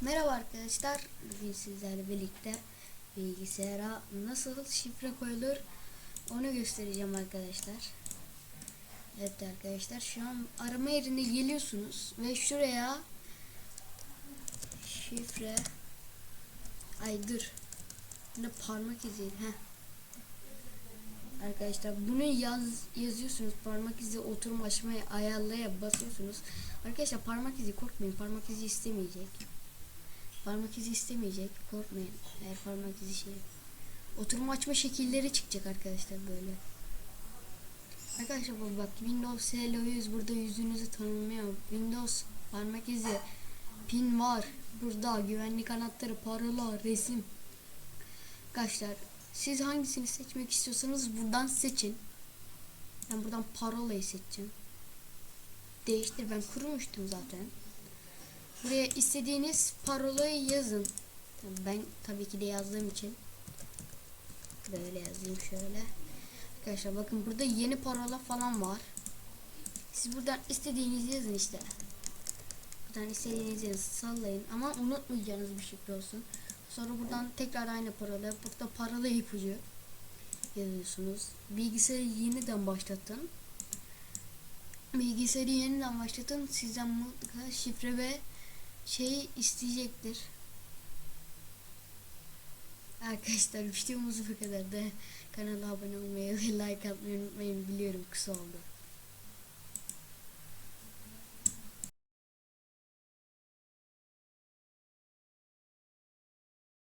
Merhaba arkadaşlar. Bugün sizlerle birlikte bilgisayara nasıl şifre koyulur onu göstereceğim arkadaşlar. Evet arkadaşlar şu an arama yerine geliyorsunuz ve şuraya şifre ay dur ne parmak izi heh. Arkadaşlar bunu yaz yazıyorsunuz parmak izi oturma açmayı ayarlaya basıyorsunuz. Arkadaşlar parmak izi korkmayın parmak izi istemeyecek. Parmak izi istemeyecek korkmayın eğer parmak izi şey. Oturma açma şekilleri çıkacak arkadaşlar böyle. Arkadaşlar bak, Windows Hello Yüz burada yüzünüzü tanımlıyor. Windows parmak izi pin var. Burada güvenlik anahtarı, parola, resim. Arkadaşlar siz hangisini seçmek istiyorsanız buradan seçin. Ben buradan parolayı seçeceğim. Değiştir ben kurmuştum zaten. Buraya istediğiniz parolayı yazın. Ben tabii ki de yazdığım için böyle yazayım şöyle. Arkadaşlar bakın burada yeni parola falan var. Siz buradan istediğinizi yazın işte. Buradan istediğinizi yazın sallayın ama unutmayacağınız bir şifre olsun. Sonra buradan tekrar aynı parola. Burada parola ipucu yazıyorsunuz. Bilgisayarı yeniden başlatın. Bilgisayarı yeniden başlatın. Sizden mutlaka şifre ve şey isteyecektir. Arkadaşlar videomuz bu kadar da kanala abone olmayı ve like atmayı unutmayın. Biliyorum kısa oldu.